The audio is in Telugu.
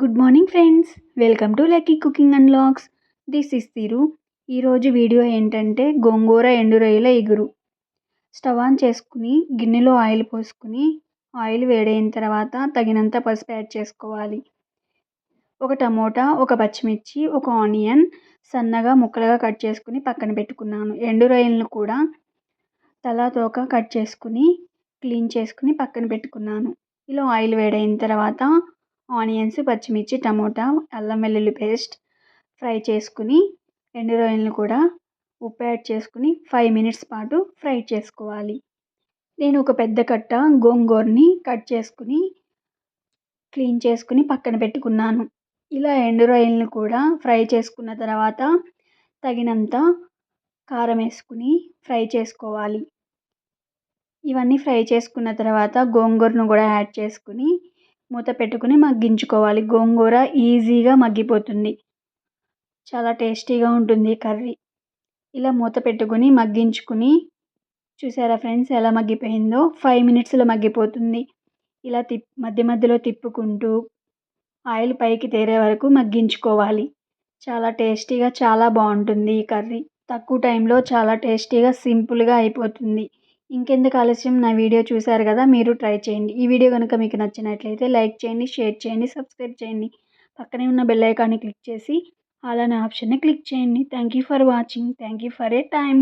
Good morning friends welcome to lucky cooking and logs this is తీరు ఈరోజు వీడియో ఏంటంటే గోంగూర ఎండు రొయ్యల ఎగురు. స్టవ్ ఆన్ చేసుకుని గిన్నెలో ఆయిల్ పోసుకుని ఆయిల్ వేడైన తర్వాత తగినంత పసుపు యాడ్ చేసుకోవాలి. ఒక టమోటా ఒక పచ్చిమిర్చి ఒక ఆనియన్ సన్నగా ముక్కలుగా కట్ చేసుకుని పక్కన పెట్టుకున్నాను. ఎండు రొయ్యలను కూడా తలా తోక కట్ చేసుకుని క్లీన్ చేసుకుని పక్కన పెట్టుకున్నాను. ఇలా ఆయిల్ వేడైన తర్వాత ఆనియన్స్ పచ్చిమిర్చి టమోటా అల్లం వెల్లుల్లి పేస్ట్ ఫ్రై చేసుకుని ఎండు రొయ్యలను కూడా ఉప్పు యాడ్ చేసుకుని ఫైవ్ మినిట్స్ పాటు ఫ్రై చేసుకోవాలి. నేను ఒక పెద్ద కట్ట గోంగూరని కట్ చేసుకుని క్లీన్ చేసుకుని పక్కన పెట్టుకున్నాను. ఇలా ఎండు రొయ్యలను కూడా ఫ్రై చేసుకున్న తర్వాత తగినంత కారం వేసుకుని ఫ్రై చేసుకోవాలి. ఇవన్నీ ఫ్రై చేసుకున్న తర్వాత గోంగూరను కూడా యాడ్ చేసుకుని మూత పెట్టుకుని మగ్గించుకోవాలి. గోంగూర ఈజీగా మగ్గిపోతుంది. చాలా టేస్టీగా ఉంటుంది కర్రీ. ఇలా మూత పెట్టుకుని మగ్గించుకుని చూసారా ఫ్రెండ్స్ ఎలా మగ్గిపోయిందో? ఫైవ్ మినిట్స్లో మగ్గిపోతుంది. ఇలా తిప్ మధ్య మధ్యలో తిప్పుకుంటూ ఆయిల్ పైకి తేరే వరకు మగ్గించుకోవాలి. చాలా టేస్టీగా చాలా బాగుంటుంది ఈ కర్రీ. తక్కువ టైంలో చాలా టేస్టీగా సింపుల్గా అయిపోతుంది. ఇంకెందుకు ఆలస్యం? నా వీడియో చూశారు కదా మీరు ట్రై చేయండి. ఈ వీడియో కనుక మీకు నచ్చినట్లయితే లైక్ చేయండి షేర్ చేయండి సబ్స్క్రైబ్ చేయండి. పక్కనే ఉన్న బెల్ ఐకాన్ని క్లిక్ చేసి అలానే ఆప్షన్ని క్లిక్ చేయండి. Thank you for watching. Thank you for a time